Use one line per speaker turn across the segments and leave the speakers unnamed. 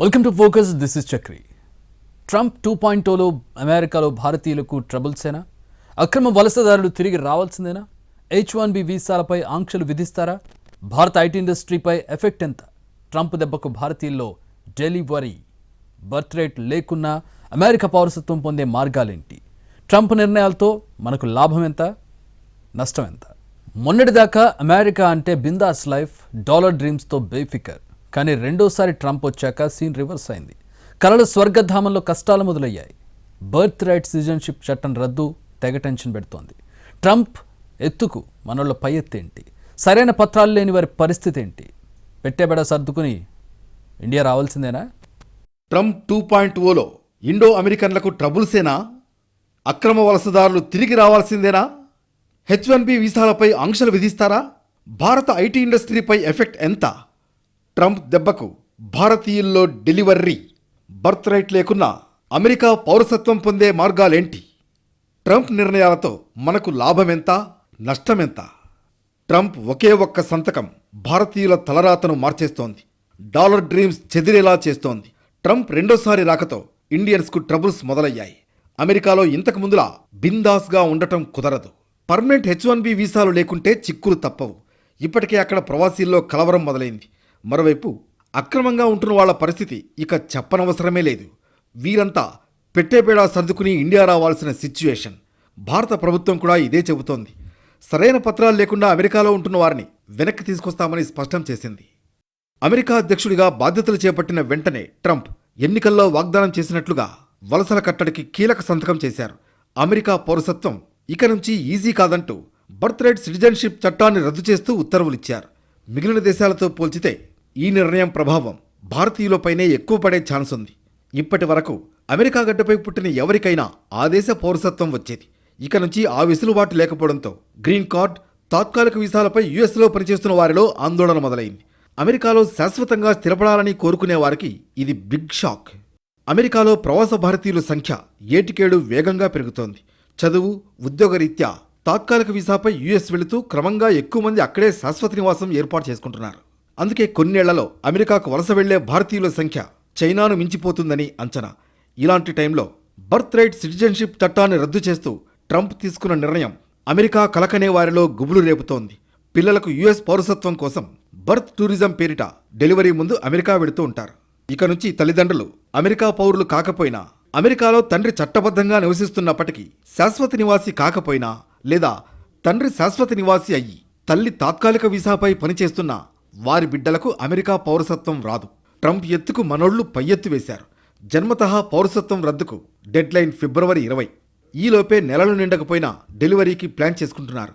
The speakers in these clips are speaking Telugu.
Welcome to focus this is Chakri Trump two point టూలో అమెరికాలో భారతీయులకు ట్రబుల్సేనా అక్రమ వలసదారులు తిరిగి రావాల్సిందేనా? హెచ్ వన్ బి వీసాలపై ఆంక్షలు విధిస్తారా? భారత ఐటీ ఇండస్ట్రీపై ఎఫెక్ట్ ఎంత? ట్రంప్ దెబ్బకు భారతీయుల్లో డెలివరీ బర్త్ రేట్ లేకున్నా అమెరికా పౌరసత్వం పొందే మార్గాలేంటి? ట్రంప్ నిర్ణయాలతో మనకు లాభం ఎంత? నష్టం ఎంత? మొన్నటిదాకా అమెరికా అంటే బిందాస్ లైఫ్ డాలర్ డ్రీమ్స్తో బేఫికర్. కానీ రెండోసారి ట్రంప్ వచ్చాక సీన్ రివర్స్ అయింది. కలల స్వర్గధామంలో కష్టాలు మొదలయ్యాయి. బర్త్ రైట్ సిటిజన్షిప్ చట్టం రద్దు తెగ టెన్షన్ పెడుతోంది. ట్రంప్ ఎత్తుకు మనోళ్ళ పై ఎత్తేంటి సరైన పత్రాలు లేని వారి పరిస్థితి ఏంటి? పెట్టేబెడ సర్దుకుని ఇండియా రావాల్సిందేనా?
ట్రంప్ టూ పాయింట్ ఓలో ఇండో అమెరికన్లకు ట్రబుల్సేనా అక్రమ వలసదారులు తిరిగి రావాల్సిందేనా? హెచ్ వన్ బి వీసాలపై ఆంక్షలు విధిస్తారా? భారత ఐటీ ఇండస్ట్రీపై ఎఫెక్ట్ ఎంత? ట్రంప్ దెబ్బకు భారతీయుల్లో డెలివరీ బర్త్ రైట్ లేకున్నా అమెరికా పౌరసత్వం పొందే మార్గాలేంటి? ట్రంప్ నిర్ణయాలతో మనకు లాభమెంత నష్టమెంత? ట్రంప్ ఒకే ఒక్క సంతకం భారతీయుల తలరాతను మార్చేస్తోంది. డాలర్ డ్రీమ్స్ చెదిరేలా చేస్తోంది. ట్రంప్ రెండోసారి రాకతో ఇండియన్స్కు ట్రబుల్స్ మొదలయ్యాయి. అమెరికాలో ఇంతకు ముందులా బిందాస్గా ఉండటం కుదరదు. పర్మనెంట్ హెచ్ వన్ బి వీసాలు లేకుంటే చిక్కులు తప్పవు. ఇప్పటికే అక్కడ ప్రవాసీల్లో కలవరం మొదలైంది. మరోవైపు అక్రమంగా ఉంటున్న వాళ్ళ పరిస్థితి ఇక చెప్పనవసరమే లేదు. వీరంతా పెట్టేపేడా సర్దుకుని ఇండియా రావాల్సిన సిచ్యుయేషన్. భారత ప్రభుత్వం కూడా ఇదే చెబుతోంది. సరైన పత్రాలు లేకుండా అమెరికాలో ఉంటున్న వారిని వెనక్కి తీసుకొస్తామని స్పష్టం చేసింది. అమెరికా అధ్యక్షుడిగా బాధ్యతలు చేపట్టిన వెంటనే ట్రంప్ ఎన్నికల్లో వాగ్దానం చేసినట్లుగా వలసల కట్టడికి కీలక సంతకం చేశారు. అమెరికా పౌరసత్వం ఇక నుంచి ఈజీ కాదంటూ బర్త్ రైట్ సిటిజన్షిప్ చట్టాన్ని రద్దు చేస్తూ ఉత్తర్వులిచ్చారు. మిగిలిన దేశాలతో పోల్చితే ఈ నిర్ణయం ప్రభావం భారతీయులపైనే ఎక్కువ పడే ఛాన్స్ ఉంది. ఇప్పటి వరకు అమెరికా గడ్డపై పుట్టిన ఎవరికైనా ఆ దేశ పౌరసత్వం వచ్చేది. ఇక నుంచి ఆ వెసులుబాటు లేకపోవడంతో గ్రీన్ కార్డ్ తాత్కాలిక వీసాలపై యుఎస్లో పనిచేస్తున్న వారిలో ఆందోళన మొదలైంది. అమెరికాలో శాశ్వతంగా స్థిరపడాలని కోరుకునే వారికి ఇది బిగ్ షాక్. అమెరికాలో ప్రవాస భారతీయుల సంఖ్య ఏటికేడు వేగంగా పెరుగుతోంది. చదువు ఉద్యోగరీత్యా తాత్కాలిక వీసాపై యుఎస్ వెళుతూ క్రమంగా ఎక్కువ మంది అక్కడే శాశ్వత నివాసం ఏర్పాటు చేసుకుంటున్నారు. అందుకే కొన్నేళ్ళలో అమెరికాకు వలస వెళ్ళే భారతీయుల సంఖ్య చైనాను మించిపోతుందని అంచనా. ఇలాంటి టైంలో బర్త్ రైట్ సిటిజన్షిప్ చట్టాన్ని రద్దు చేస్తూ ట్రంప్ తీసుకున్న నిర్ణయం అమెరికా కలకనే వారిలో గుబులు రేపుతోంది. పిల్లలకు యుఎస్ పౌరసత్వం కోసం బర్త్ టూరిజం పేరిట డెలివరీ ముందు అమెరికా వెడుతూ ఉంటారు. ఇక నుంచి తల్లిదండ్రులు అమెరికా పౌరులు కాకపోయినా అమెరికాలో తండ్రి చట్టబద్ధంగా నివసిస్తున్నప్పటికీ శాశ్వత నివాసి కాకపోయినా లేదా తండ్రి శాశ్వత నివాసి అయ్యి తల్లి తాత్కాలిక వీసాపై పనిచేస్తున్న వారి బిడ్డలకు అమెరికా పౌరసత్వం రాదు. ట్రంప్ ఎత్తుకు మనోళ్ళు పై ఎత్తు వేశారు. జన్మతః పౌరసత్వం రద్దుకు డెడ్లైన్ ఫిబ్రవరి ఇరవై. ఈలోపే నెలలు నిండకపోయినా డెలివరీకి ప్లాన్ చేసుకుంటున్నారు.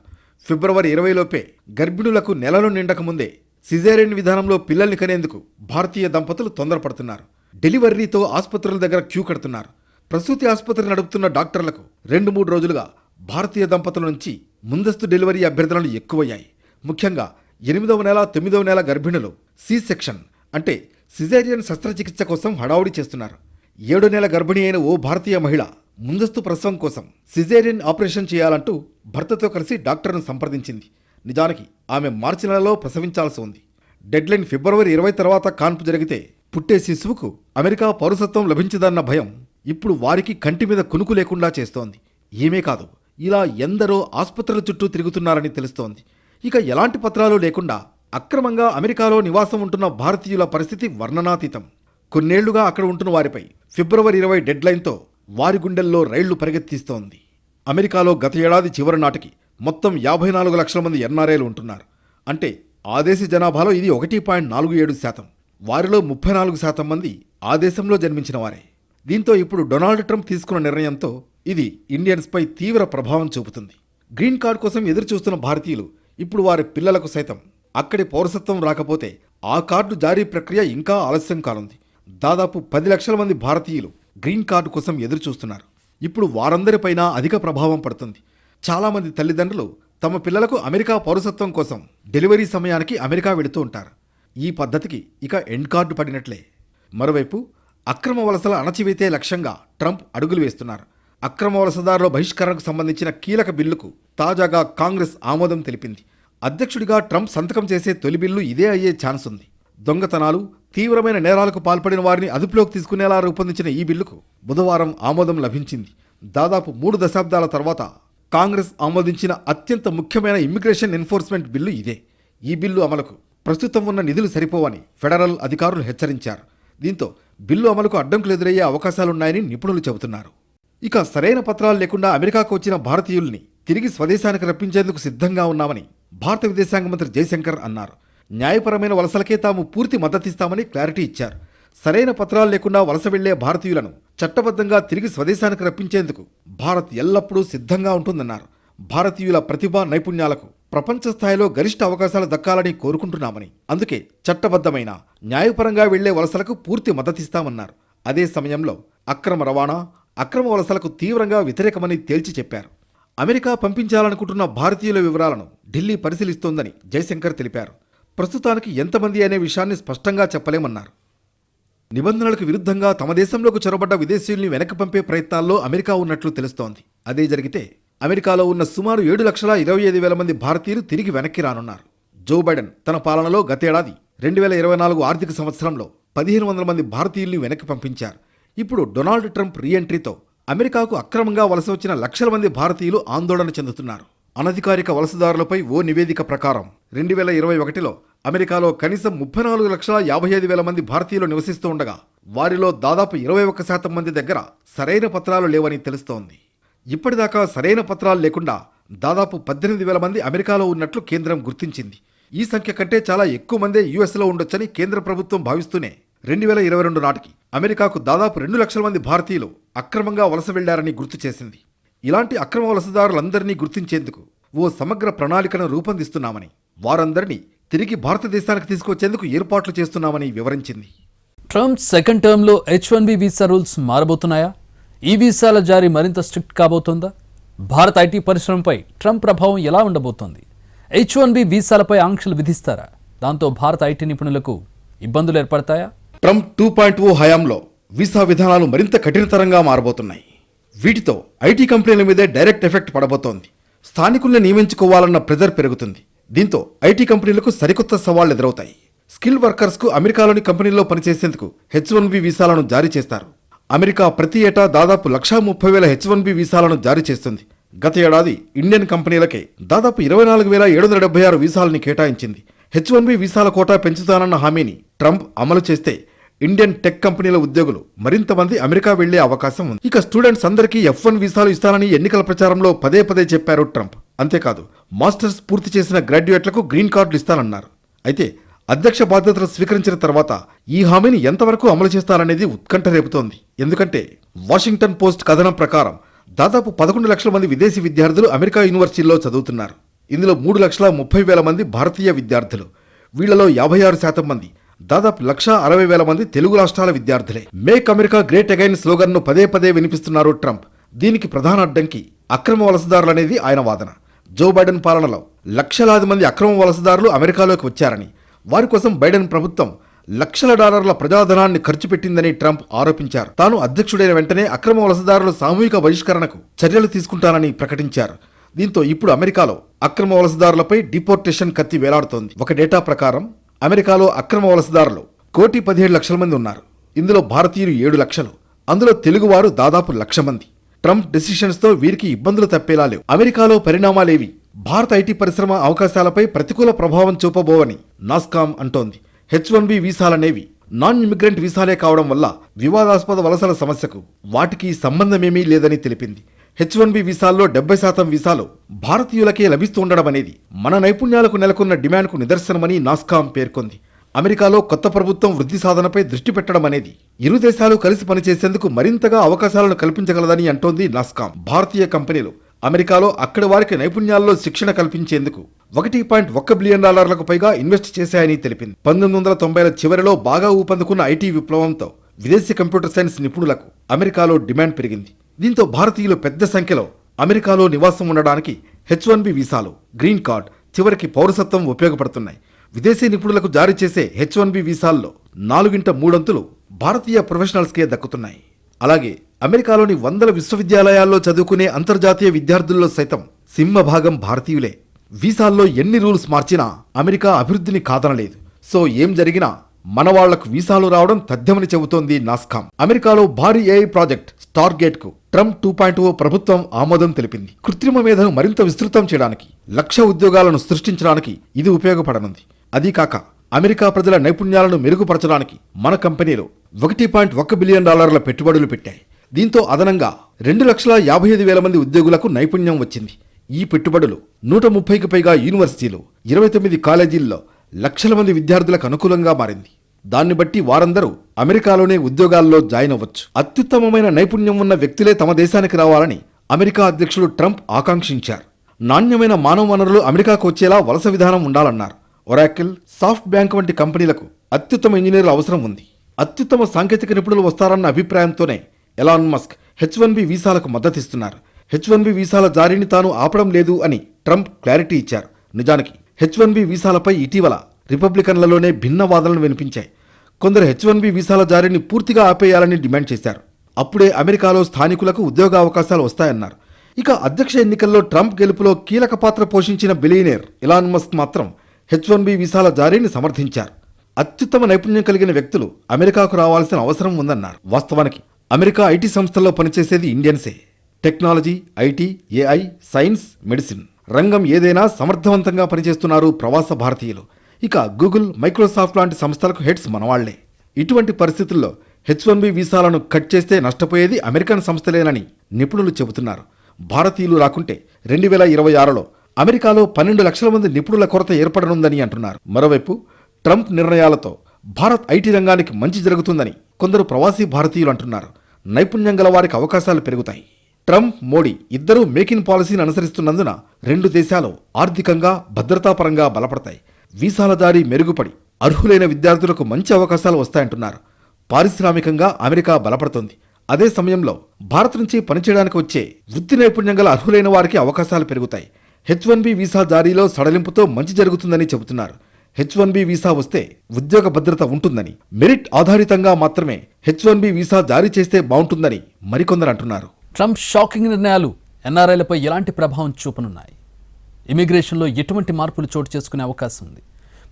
ఫిబ్రవరి ఇరవైలోపే గర్భిణులకు నెలలు నిండకముందే సిజేరియన్ విధానంలో పిల్లల్ని కనేందుకు భారతీయ దంపతులు తొందరపడుతున్నారు. డెలివరీతో ఆసుపత్రుల దగ్గర క్యూ కడుతున్నారు. ప్రసూతి ఆసుపత్రి నడుపుతున్న డాక్టర్లకు రెండు మూడు రోజులుగా భారతీయ దంపతుల నుంచి ముందస్తు డెలివరీ అభ్యర్థనలు ఎక్కువయ్యాయి. ముఖ్యంగా ఎనిమిదవ నెల తొమ్మిదవ నెల గర్భిణులు. సి సెక్షన్ అంటే సిజేరియన్ శస్త్రచికిత్స కోసం హడావుడి చేస్తున్నారు. ఏడో నెల గర్భిణి అయిన ఓ భారతీయ మహిళ ముందస్తు ప్రసవం కోసం సిజేరియన్ ఆపరేషన్ చేయాలంటూ భర్తతో కలిసి డాక్టర్ను సంప్రదించింది. నిజానికి ఆమె మార్చి నెలలో ప్రసవించాల్సి ఉంది. డెడ్లైన్ ఫిబ్రవరి ఇరవై తర్వాత కాన్పు జరిగితే పుట్టే శిశువుకు అమెరికా పౌరసత్వం లభించదన్న భయం ఇప్పుడు వారికి కంటి మీద కునుకు లేకుండా చేస్తోంది. ఏమే కాదు ఇలా ఎందరో ఆసుపత్రుల చుట్టూ తిరుగుతున్నారని తెలుస్తోంది. ఇక ఎలాంటి పత్రాలు లేకుండా అక్రమంగా అమెరికాలో నివాసం ఉంటున్న భారతీయుల పరిస్థితి వర్ణనాతీతం. కొన్నేళ్ళుగా అక్కడ ఉంటున్న వారిపై ఫిబ్రవరి ఇరవై డెడ్లైన్తో వారి గుండెల్లో రైళ్ళు పరిగెత్తిస్తోంది. అమెరికాలో గత ఏడాది చివరి నాటికి మొత్తం యాభై నాలుగు లక్షల మంది ఎన్ఆర్ఐలు ఉంటున్నారు. అంటే ఆ దేశ జనాభాలో ఇది ఒకటి పాయింట్ నాలుగు ఏడు శాతం. వారిలో ముప్పై నాలుగు శాతం మంది ఆ దేశంలో జన్మించిన వారే. దీంతో ఇప్పుడు డొనాల్డ్ ట్రంప్ తీసుకున్న నిర్ణయంతో ఇది ఇండియన్స్పై తీవ్ర ప్రభావం చూపుతుంది. గ్రీన్ కార్డ్ కోసం ఎదురు చూస్తున్న భారతీయులు ఇప్పుడు వారి పిల్లలకు సైతం అక్కడి పౌరసత్వం రాకపోతే ఆ కార్డు జారీ ప్రక్రియ ఇంకా ఆలస్యం కానుంది. దాదాపు పది లక్షల మంది భారతీయులు గ్రీన్ కార్డు కోసం ఎదురు చూస్తున్నారు ఇప్పుడు వారందరిపైన అధిక ప్రభావం పడుతుంది. చాలామంది తల్లిదండ్రులు తమ పిల్లలకు అమెరికా పౌరసత్వం కోసం డెలివరీ సమయానికి అమెరికా వెళుతూ ఉంటారు. ఈ పద్ధతికి ఇక ఎండ్ కార్డు పడినట్లే. మరోవైపు అక్రమ వలసల అణచివేతే లక్ష్యంగా ట్రంప్ అడుగులు వేస్తున్నారు. అక్రమ వలసదారుల బహిష్కరణకు సంబంధించిన కీలక బిల్లుకు తాజాగా కాంగ్రెస్ ఆమోదం తెలిపింది. అధ్యక్షుడిగా ట్రంప్ సంతకం చేసే తొలి బిల్లు ఇదే అయ్యే ఛాన్స్ ఉంది. దొంగతనాలు తీవ్రమైన నేరాలకు పాల్పడిన వారిని అదుపులోకి తీసుకునేలా రూపొందించిన ఈ బిల్లుకు బుధవారం ఆమోదం లభించింది. దాదాపు మూడు దశాబ్దాల తర్వాత కాంగ్రెస్ ఆమోదించిన అత్యంత ముఖ్యమైన ఇమ్మిగ్రేషన్ ఎన్ఫోర్స్మెంట్ బిల్లు ఇదే. ఈ బిల్లు అమలుకు ప్రస్తుతం ఉన్న నిధులు సరిపోవని ఫెడరల్ అధికారులు హెచ్చరించారు. దీంతో బిల్లు అమలుకు అడ్డంకులు ఎదురయ్యే అవకాశాలున్నాయని నిపుణులు చెబుతున్నారు. ఇక సరైన పత్రాలు లేకుండా అమెరికాకు వచ్చిన భారతీయుల్ని తిరిగి స్వదేశానికి రప్పించేందుకు సిద్ధంగా ఉన్నామని భారత విదేశాంగ మంత్రి జయశంకర్ అన్నారు. న్యాయపరమైన వలసలకే తాము పూర్తి మద్దతిస్తామని క్లారిటీ ఇచ్చారు. సరైన పత్రాలు లేకుండా వలస వెళ్ళే భారతీయులను చట్టబద్ధంగా తిరిగి స్వదేశానికి రప్పించేందుకు భారత్ ఎల్లప్పుడూ సిద్ధంగా ఉంటుందన్నారు. భారతీయుల ప్రతిభ నైపుణ్యాలకు ప్రపంచ స్థాయిలో గరిష్ట అవకాశాలు దక్కాలని కోరుకుంటున్నామని అందుకే చట్టబద్ధమైన న్యాయపరంగా వెళ్ళే వలసలకు పూర్తి మద్దతిస్తామన్నారు. అదే సమయంలో అక్రమ రవాణా అక్రమ వలసలకు తీవ్రంగా వ్యతిరేకమని తేల్చి చెప్పారు. అమెరికా పంపించాలనుకుంటున్న భారతీయుల వివరాలను ఢిల్లీ పరిశీలిస్తోందని జయశంకర్ తెలిపారు. ప్రస్తుతానికి ఎంతమంది అనే విషయాన్ని స్పష్టంగా చెప్పలేమన్నారు. నిబంధనలకు విరుద్ధంగా తమ దేశంలోకి చొరబడ్డ విదేశీయుల్ని వెనక్కి పంపే ప్రయత్నాల్లో అమెరికా ఉన్నట్లు తెలుస్తోంది. అదే జరిగితే అమెరికాలో ఉన్న సుమారు ఏడు లక్షల ఇరవై ఐదు వేల మంది భారతీయులు తిరిగి వెనక్కి రానున్నారు. జో బైడెన్ తన పాలనలో గతేడాది రెండు వేల ఇరవై నాలుగు ఆర్థిక సంవత్సరంలో పదిహేను వందల మంది భారతీయుల్ని వెనక్కి పంపించారు. ఇప్పుడు డొనాల్డ్ ట్రంప్ రీఎంట్రీతో అమెరికాకు అక్రమంగా వలస వచ్చిన లక్షల మంది భారతీయులు ఆందోళన చెందుతున్నారు. అనధికారిక వలసదారులపై ఓ నివేదిక ప్రకారం రెండు వేల ఇరవై ఒకటిలో అమెరికాలో కనీసం ముప్పై నాలుగు లక్షల యాభై ఐదు వేల మంది భారతీయులు నివసిస్తూ ఉండగా వారిలో దాదాపు ఇరవై ఒక్క శాతం మంది దగ్గర సరైన పత్రాలు లేవని తెలుస్తోంది. ఇప్పటిదాకా సరైన పత్రాలు లేకుండా దాదాపు పద్దెనిమిది వేల మంది అమెరికాలో ఉన్నట్లు కేంద్రం గుర్తించింది. ఈ సంఖ్య కంటే చాలా ఎక్కువ మందే యుఎస్లో ఉండొచ్చని కేంద్ర ప్రభుత్వం భావిస్తూనే రెండు వేల ఇరవై రెండు నాటికి అమెరికాకు దాదాపు రెండు లక్షల మంది భారతీయులు అక్రమంగా వలస వెళ్ళారని గుర్తు చేసింది. ఇలాంటి అక్రమ వలసదారులందరినీ గుర్తించేందుకు ఓ సమగ్ర ప్రణాళికను రూపొందిస్తున్నామని వారందరినీ తిరిగి భారతదేశానికి తీసుకొచ్చేందుకు ఏర్పాట్లు చేస్తున్నామని వివరించింది.
ట్రంప్ సెకండ్ టర్మ్లో H one B visa rules మారబోతున్నాయా? ఈ వీసాల జారీ మరింత స్ట్రిక్ట్ కాబోతోందా? భారత ఐటీ పరిశ్రమపై ట్రంప్ ప్రభావం ఎలా ఉండబోతోంది? హెచ్ వన్ బి వీసాలపై ఆంక్షలు విధిస్తారా? దాంతో భారత ఐటీ నిపుణులకు ఇబ్బందులు ఏర్పడతాయా?
ట్రంప్ టూ పాయింట్ ఓ హయాంలో వీసా విధానాలు మరింత కఠినతరంగా మారబోతున్నాయి. వీటితో ఐటీ కంపెనీల మీదే డైరెక్ట్ ఎఫెక్ట్ పడబోతోంది. స్థానికుల్ని నియమించుకోవాలన్న ప్రెజర్ పెరుగుతుంది. దీంతో ఐటీ కంపెనీలకు సరికొత్త సవాళ్ళు ఎదురవుతాయి. స్కిల్ వర్కర్స్కు అమెరికాలోని కంపెనీల్లో పనిచేసేందుకు హెచ్ వన్ బి వీసాలను జారీ చేస్తారు. అమెరికా ప్రతి ఏటా దాదాపు లక్షా ముప్పై వేల హెచ్ వన్ బి వీసాలను జారీ చేస్తుంది. గత ఏడాది ఇండియన్ కంపెనీలకే దాదాపు ఇరవై నాలుగు వేల ఏడు వందల డెబ్బై ఆరు వీసాలని కేటాయించింది. హెచ్ వన్ బి వీసాల కోటా పెంచుతానన్న హామీని ట్రంప్ అమలు చేస్తే ఇండియన్ టెక్ కంపెనీల ఉద్యోగులు మరింత మంది అమెరికా వెళ్ళే అవకాశం ఉంది. ఇక స్టూడెంట్స్ అందరికీ ఎఫ్ వన్ వీసాలు ఇస్తానని ఎన్నికల ప్రచారంలో పదే పదే చెప్పారు ట్రంప్. అంతేకాదు మాస్టర్స్ పూర్తి చేసిన గ్రాడ్యుయేట్లకు గ్రీన్ కార్డులు ఇస్తానన్నారు. అయితే అధ్యక్ష బాధ్యతలు స్వీకరించిన తర్వాత ఈ హామీని ఎంతవరకు అమలు చేస్తారనేది ఉత్కంఠ రేపుతోంది. ఎందుకంటే వాషింగ్టన్ పోస్ట్ కథనం ప్రకారం దాదాపు పదకొండు లక్షల మంది విదేశీ విద్యార్థులు అమెరికా యూనివర్సిటీల్లో చదువుతున్నారు. ఇందులో మూడు లక్షల ముప్పై వేల మంది భారతీయ విద్యార్థులు. వీళ్ళలో యాభై ఆరు శాతం మంది దాదాపు లక్ష అరవై వేల మంది తెలుగు రాష్ట్రాల విద్యార్థులే. మేక్ అమెరికా గ్రేట్ అగైన్ స్లోగన్ను పదే పదే వినిపిస్తున్నారు ట్రంప్. దీనికి ప్రధాన అడ్డంకి అక్రమ వలసదారులనేది ఆయన వాదన. జో బైడెన్ పాలనలో లక్షలాది మంది అక్రమ వలసదారులు అమెరికాలోకి వచ్చారని వారి కోసం బైడెన్ ప్రభుత్వం లక్షల డాలర్ల ప్రజాధనాన్ని ఖర్చు పెట్టిందని ట్రంప్ ఆరోపించారు. తాను అధ్యక్షుడైన వెంటనే అక్రమ వలసదారుల సామూహిక బహిష్కరణకు చర్యలు తీసుకుంటానని ప్రకటించారు. దీంతో ఇప్పుడు అమెరికాలో అక్రమ వలసదారులపై డిపోర్టేషన్ కత్తి వేలాడుతోంది. ఒక డేటా ప్రకారం అమెరికాలో అక్రమ వలసదారులు కోటి పదిహేడు లక్షల మంది ఉన్నారు. ఇందులో భారతీయులు ఏడు లక్షలు. అందులో తెలుగువారు దాదాపు లక్ష మంది. ట్రంప్ డెసిషన్స్తో వీరికి ఇబ్బందులు తప్పేలా లేవు. అమెరికాలో పరిణామాలేవి. భారత ఐటీ పరిశ్రమ అవకాశాలపై ప్రతికూల ప్రభావం చూపబోవని నాస్కామ్ అంటోంది. హెచ్ వన్ బి వీసాలనేవి. నాన్ ఇమిగ్రెంట్ వీసాలే కావడం వల్ల వివాదాస్పద వలసల సమస్యకు వాటికి సంబంధమేమీ లేదని తెలిపింది. హెచ్ వన్ బి వీసాల్లో డెబ్బై శాతం వీసాలు భారతీయులకే లభిస్తుండడం అనేది మన నైపుణ్యాలకు నెలకొన్న డిమాండ్కు నిదర్శనమని నాస్కామ్ పేర్కొంది. అమెరికాలో కొత్త ప్రభుత్వం వృద్ధి సాధనపై దృష్టి పెట్టడం అనేది ఇరు దేశాలు కలిసి పనిచేసేందుకు మరింతగా అవకాశాలను కల్పించగలదని అంటోంది నాస్కామ్. భారతీయ కంపెనీలు అమెరికాలో అక్కడి వారికి నైపుణ్యాల్లో శిక్షణ కల్పించేందుకు ఒకటి పాయింట్ ఒక్క బిలియన్ డాలర్లకు పైగా ఇన్వెస్ట్ చేశాయని తెలిపింది. పంతొమ్మిది వందల తొంభైల చివరిలో బాగా ఊపందుకున్న ఐటీ విప్లవంతో విదేశీ కంప్యూటర్ సైన్స్ నిపుణులకు అమెరికాలో డిమాండ్ పెరిగింది. దీంతో భారతీయులు పెద్ద సంఖ్యలో అమెరికాలో నివాసం ఉండడానికి హెచ్ వన్ బి వీసాలు గ్రీన్ కార్డ్ చివరికి పౌరసత్వం ఉపయోగపడుతున్నాయి. విదేశీ నిపుణులకు జారీ చేసే హెచ్ వన్ బి వీసాల్లో నాలుగింట మూడొంతులు భారతీయ ప్రొఫెషనల్స్కే దక్కుతున్నాయి. అలాగే అమెరికాలోని వందల విశ్వవిద్యాలయాల్లో చదువుకునే అంతర్జాతీయ విద్యార్థుల్లో సైతం సింహభాగం భారతీయులే. వీసాల్లో ఎన్ని రూల్స్ మార్చినా అమెరికా అభివృద్ధిని కాదనలేదు. సో ఏం జరిగినా మన వాళ్ళకు వీసాలు రావడం తథ్యమని చెబుతోంది నాస్కామ్. అమెరికాలో భారీ ఏఐ ప్రాజెక్ట్ స్టార్ గేట్కు ట్రంప్ టూ పాయింట్ ఓ ప్రభుత్వం ఆమోదం తెలిపింది. కృత్రిమ మేధను మరింత విస్తృతం చేయడానికి లక్ష ఉద్యోగాలను సృష్టించడానికి ఇది ఉపయోగపడనుంది. అదీ కాక అమెరికా ప్రజల నైపుణ్యాలను మెరుగుపరచడానికి మన కంపెనీలో ఒకటి పాయింట్ ఒక్క బిలియన్ డాలర్ల పెట్టుబడులు పెట్టాయి. దీంతో అదనంగా రెండు లక్షల యాభై ఐదు వేల మంది ఉద్యోగులకు నైపుణ్యం వచ్చింది. ఈ పెట్టుబడులు నూట ముప్పైకి పైగా యూనివర్సిటీలు ఇరవై తొమ్మిది కాలేజీల్లో లక్షల మంది విద్యార్థులకు అనుకూలంగా మారింది. దాన్ని బట్టి వారందరూ అమెరికాలోనే ఉద్యోగాల్లో జాయిన్ అవ్వచ్చు. అత్యుత్తమమైన నైపుణ్యం ఉన్న వ్యక్తులే తమ దేశానికి రావాలని అమెరికా అధ్యక్షుడు ట్రంప్ ఆకాంక్షించారు. నాణ్యమైన మానవ వనరులు అమెరికాకు వచ్చేలా వలస విధానం ఉండాలన్నారు. ఒరాకిల్ సాఫ్ట్ బ్యాంక్ వంటి కంపెనీలకు అత్యుత్తమ ఇంజనీర్ల అవసరం ఉంది. అత్యుత్తమ సాంకేతిక నిపుణులు వస్తారన్న అభిప్రాయంతోనే Elon Musk H one B వీసాలకు మద్దతిస్తున్నారు. హెచ్ వన్ బి వీసాల జారీని తాను ఆపడం లేదు అని ట్రంప్ క్లారిటీ ఇచ్చారు. నిజానికి హెచ్ వన్ బి వీసాలపై ఇటీవల రిపబ్లికన్లలోనే భిన్న వాదనలు వినిపించాయి. కొందరు హెచ్ వన్ బి వీసాల జారీని పూర్తిగా ఆపేయాలని డిమాండ్ చేశారు. అప్పుడే అమెరికాలో స్థానికులకు ఉద్యోగ అవకాశాలు వస్తాయన్నారు. ఇక అధ్యక్ష ఎన్నికల్లో ట్రంప్ గెలుపులో కీలక పాత్ర పోషించిన బిలియనేర్ ఇలాన్ మస్క్ మాత్రం హెచ్ వన్ బి వీసాల జారీని సమర్థించారు. అత్యుత్తమ నైపుణ్యం కలిగిన వ్యక్తులు అమెరికాకు రావాల్సిన అవసరం ఉందన్నారు. వాస్తవానికి అమెరికా ఐటీ సంస్థల్లో పనిచేసేది ఇండియన్సే. Technology IT AI science medicine రంగం ఏదైనా సమర్థవంతంగా పనిచేస్తున్నారు ప్రవాస భారతీయులు. ఇక గూగుల్ మైక్రోసాఫ్ట్ లాంటి సంస్థలకు హెడ్స్ మనవాళ్ళే. ఇటువంటి పరిస్థితుల్లో హెచ్ వన్ బి వీసాలను కట్ చేస్తే నష్టపోయేది అమెరికన్ సంస్థలేనని నిపుణులు చెబుతున్నారు. భారతీయులు రాకుంటే రెండు వేల ఇరవై ఆరులో అమెరికాలో పన్నెండు లక్షల మంది నిపుణుల కొరత ఏర్పడనుందని అంటున్నారు. మరోవైపు ట్రంప్ నిర్ణయాలతో భారత్ ఐటీ రంగానికి మంచి జరుగుతుందని కొందరు ప్రవాసీ భారతీయులు అంటున్నారు. నైపుణ్యం గల వారికి అవకాశాలు పెరుగుతాయి. ట్రంప్ మోడీ ఇద్దరూ మేక్ ఇన్ పాలసీని అనుసరిస్తున్నందున రెండు దేశాలు ఆర్థికంగా భద్రతాపరంగా బలపడతాయి. వీసాల దారి మెరుగుపడి అర్హులైన విద్యార్థులకు మంచి అవకాశాలు వస్తాయంటున్నారు. పారిశ్రామికంగా అమెరికా బలపడుతోంది. అదే సమయంలో భారత్ నుంచి పనిచేయడానికి వచ్చే వృత్తి నైపుణ్యం గల అర్హులైన వారికి అవకాశాలు పెరుగుతాయి. హెచ్ వన్ బి వీసా జారీలో సడలింపుతో మంచి జరుగుతుందని చెబుతున్నారు. హెచ్ వన్ బి వీసా వస్తే ఉద్యోగ భద్రత ఉంటుందని మెరిట్ ఆధారితంగా మాత్రమే హెచ్ వన్ బి వీసా జారీ చేస్తే బాగుంటుందని మరికొందరు అంటున్నారు.
ట్రంప్ షాకింగ్ నిర్ణయాలు ఎన్ఆర్ఐలపై ఎలాంటి ప్రభావం చూపనున్నాయి? ఇమిగ్రేషన్లో ఎటువంటి మార్పులు చోటు చేసుకునే అవకాశం ఉంది?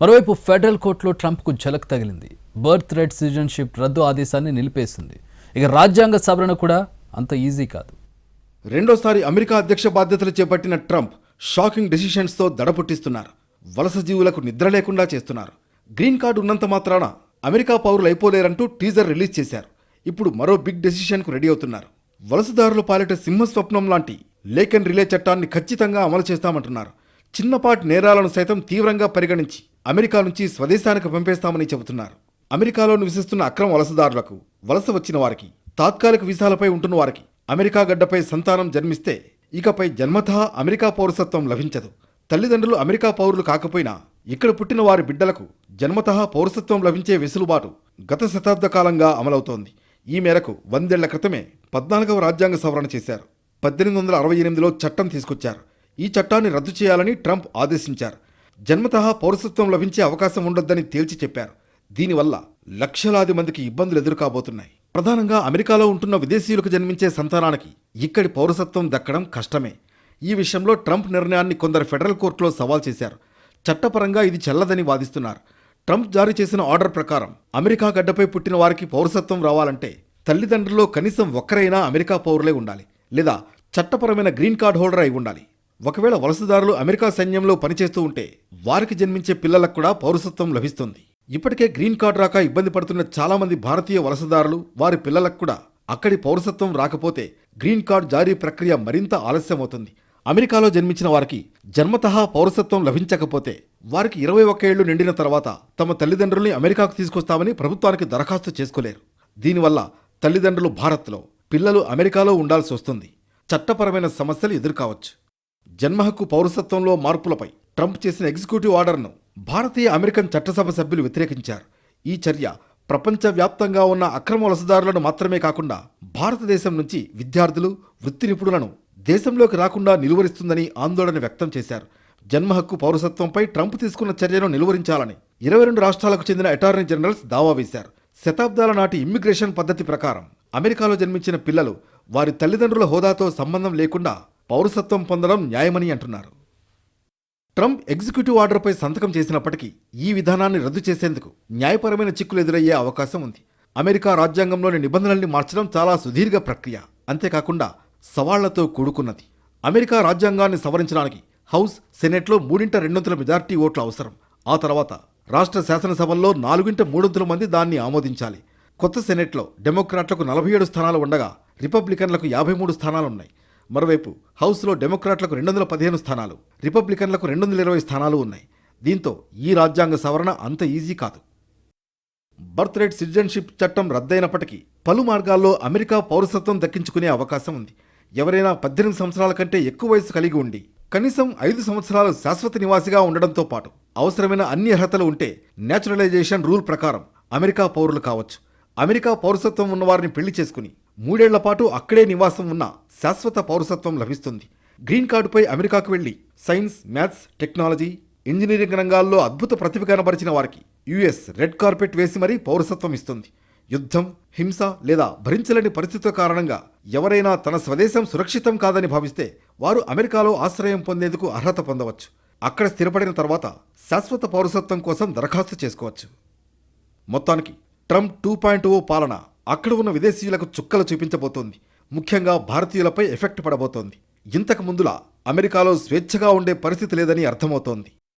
మరోవైపు ఫెడరల్ కోర్టులో ట్రంప్కు ఝలక్ తగిలింది. బర్త్ రైట్ సిటిజన్షిప్ రద్దు ఆదేశాన్ని నిలిపేసింది. ఇక రాజ్యాంగ సవరణ కూడా అంత ఈజీ కాదు.
రెండోసారి అమెరికా అధ్యక్ష బాధ్యతలు చేపట్టిన ట్రంప్ షాకింగ్ డెసిషన్స్తో దడ పుట్టిస్తున్నారు వలస జీవులకు నిద్ర లేకుండా చేస్తున్నారు. గ్రీన్ కార్డు ఉన్నంత మాత్రాన అమెరికా పౌరులు అయిపోలేరంటూ టీజర్ రిలీజ్ చేశారు. ఇప్పుడు మరో బిగ్ డెసిషన్కు రెడీ అవుతున్నారు. వలసదారులు పాలిట సింహస్వప్నం లాంటి లేఖన్ రిలే చట్టాన్ని ఖచ్చితంగా అమలు చేస్తామంటున్నారు. చిన్నపాటి నేరాలను సైతం తీవ్రంగా పరిగణించి అమెరికా నుంచి స్వదేశానికి పంపేస్తామని చెబుతున్నారు. అమెరికాలో నివసిస్తున్న అక్రమ వలసదారులకు వలస వచ్చిన వారికి తాత్కాలిక వీసాలపై ఉంటున్న వారికి అమెరికా గడ్డపై సంతానం జన్మిస్తే ఇకపై జన్మతః అమెరికా పౌరసత్వం లభించదు. తల్లిదండ్రులు అమెరికా పౌరులు కాకపోయినా ఇక్కడ పుట్టిన వారి బిడ్డలకు జన్మతః పౌరసత్వం లభించే వెసులుబాటు గత శతాబ్ద కాలంగా అమలవుతోంది. ఈ మేరకు వందేళ్ళ క్రితమే పద్నాలుగవ రాజ్యాంగ సవరణ చేశారు. పద్దెనిమిది వందల అరవై ఎనిమిదిలో చట్టం తీసుకొచ్చారు. ఈ చట్టాన్ని రద్దు చేయాలని ట్రంప్ ఆదేశించారు. జన్మతహా పౌరసత్వం లభించే అవకాశం ఉండొద్దని తేల్చి చెప్పారు. దీనివల్ల లక్షలాది మందికి ఇబ్బందులు ఎదురుకాబోతున్నాయి. ప్రధానంగా అమెరికాలో ఉంటున్న విదేశీయులకు జన్మించే సంతానానికి ఇక్కడి పౌరసత్వం దక్కడం కష్టమే. ఈ విషయంలో ట్రంప్ నిర్ణయాన్ని కొందరు ఫెడరల్ కోర్టులో సవాల్ చేశారు. చట్టపరంగా ఇది చెల్లదని వాదిస్తున్నారు. ట్రంప్ జారీ చేసిన ఆర్డర్ ప్రకారం అమెరికా గడ్డపై పుట్టిన వారికి పౌరసత్వం రావాలంటే తల్లిదండ్రుల్లో కనీసం ఒక్కరైనా అమెరికా పౌరులే ఉండాలి. లేదా చట్టపరమైన గ్రీన్ కార్డ్ హోల్డర్ అయి ఉండాలి. ఒకవేళ వలసదారులు అమెరికా సైన్యంలో పనిచేస్తూ ఉంటే వారికి జన్మించే పిల్లలకు కూడా పౌరసత్వం లభిస్తుంది. ఇప్పటికే గ్రీన్ కార్డ్ రాక ఇబ్బంది పడుతున్న చాలామంది భారతీయ వలసదారులు వారి పిల్లలకు కూడా అక్కడి పౌరసత్వం రాకపోతే గ్రీన్ కార్డ్ జారీ ప్రక్రియ మరింత ఆలస్యమవుతుంది. అమెరికాలో జన్మించిన వారికి జన్మతః పౌరసత్వం లభించకపోతే వారికి ఇరవై ఒక్క ఏళ్ళు నిండిన తర్వాత తమ తల్లిదండ్రుల్ని అమెరికాకు తీసుకొస్తామని ప్రభుత్వానికి దరఖాస్తు చేసుకోలేరు. దీనివల్ల తల్లిదండ్రులు భారత్లో పిల్లలు అమెరికాలో ఉండాల్సి వస్తుంది. చట్టపరమైన సమస్యలు ఎదుర్కావచ్చు. జన్మ హక్కు పౌరసత్వంలో మార్పులపై ట్రంప్ చేసిన ఎగ్జిక్యూటివ్ ఆర్డర్ను భారతీయ అమెరికన్ చట్టసభ సభ్యులు వ్యతిరేకించారు. ఈ చర్య ప్రపంచవ్యాప్తంగా ఉన్న అక్రమ వలసదారులను మాత్రమే కాకుండా భారతదేశం నుంచి విద్యార్థులు వృత్తి నిపుణులను దేశంలోకి రాకుండా నిలువరిస్తుందని ఆందోళన వ్యక్తం చేశారు. జన్మహక్కు పౌరసత్వంపై ట్రంప్ తీసుకున్న చర్యను నిలువరించాలని ఇరవై రెండు రాష్ట్రాలకు చెందిన అటార్నీ జనరల్స్ దావా వేశారు. శతాబ్దాల నాటి ఇమ్మిగ్రేషన్ పద్ధతి ప్రకారం అమెరికాలో జన్మించిన పిల్లలు వారి తల్లిదండ్రుల హోదాతో సంబంధం లేకుండా పౌరసత్వం పొందడం న్యాయమని అంటున్నారు. ట్రంప్ ఎగ్జిక్యూటివ్ ఆర్డర్పై సంతకం చేసినప్పటికీ ఈ విధానాన్ని రద్దు చేసేందుకు న్యాయపరమైన చిక్కులు ఎదురయ్యే అవకాశం ఉంది. అమెరికా రాజ్యాంగంలోని నిబంధనల్ని మార్చడం చాలా సుదీర్ఘ ప్రక్రియ. అంతేకాకుండా సవాళ్ళతో కూడుకున్నది. అమెరికా రాజ్యాంగాన్ని సవరించడానికి హౌస్ సెనెట్లో మూడింట రెండొంతుల మెజార్టీ ఓట్లు అవసరం. ఆ తర్వాత రాష్ట్ర శాసనసభల్లో నాలుగింట మూడొంతుల మంది దాన్ని ఆమోదించాలి. కొత్త సెనెట్లో డెమోక్రాట్లకు నలభై ఏడు స్థానాలు ఉండగా రిపబ్లికన్లకు యాభై మూడు స్థానాలున్నాయి. మరోవైపు హౌస్లో డెమోక్రాట్లకు రెండు వందల పదిహేను స్థానాలు రిపబ్లికన్లకు రెండు వందల ఇరవై స్థానాలు ఉన్నాయి. దీంతో ఈ రాజ్యాంగ సవరణ అంత ఈజీ కాదు. బర్త్ రేట్ సిటిజన్షిప్ చట్టం రద్దయినప్పటికీ పలు మార్గాల్లో అమెరికా పౌరసత్వం దక్కించుకునే అవకాశం ఉంది. ఎవరైనా పద్దెనిమిది సంవత్సరాల కంటే ఎక్కువ వయసు కలిగి ఉండి కనీసం ఐదు సంవత్సరాలు శాశ్వత నివాసిగా ఉండడంతో పాటు అవసరమైన అన్ని అర్హతలు ఉంటే నేచురలైజేషన్ రూల్ ప్రకారం అమెరికా పౌరులు కావచ్చు. అమెరికా పౌరసత్వం ఉన్నవారిని పెళ్ళి చేసుకుని మూడేళ్ళ పాటు అక్కడే నివాసం ఉన్న శాశ్వత పౌరసత్వం లభిస్తుంది. గ్రీన్ కార్డుపై అమెరికాకు వెళ్ళి సైన్స్ మ్యాథ్స్ టెక్నాలజీ ఇంజనీరింగ్ రంగాల్లో అద్భుత ప్రతిభ కనబరిచిన వారికి యుఎస్ రెడ్ కార్పెట్ వేసి మరీ పౌరసత్వం ఇస్తుంది. యుద్ధం హింస లేదా భరించలేని పరిస్థితుల కారణంగా ఎవరైనా తన స్వదేశం సురక్షితం కాదని భావిస్తే వారు అమెరికాలో ఆశ్రయం పొందేందుకు అర్హత పొందవచ్చు. అక్కడ స్థిరపడిన తర్వాత శాశ్వత పౌరసత్వం కోసం దరఖాస్తు చేసుకోవచ్చు. మొత్తానికి ట్రంప్ టూ పాయింట్ ఓ పాలన అక్కడ ఉన్న విదేశీయులకు చుక్కలు చూపించబోతోంది. ముఖ్యంగా భారతీయులపై ఎఫెక్ట్ పడబోతోంది. ఇంతకు ముందులా అమెరికాలో స్వేచ్ఛగా ఉండే పరిస్థితి లేదని అర్థమవుతోంది.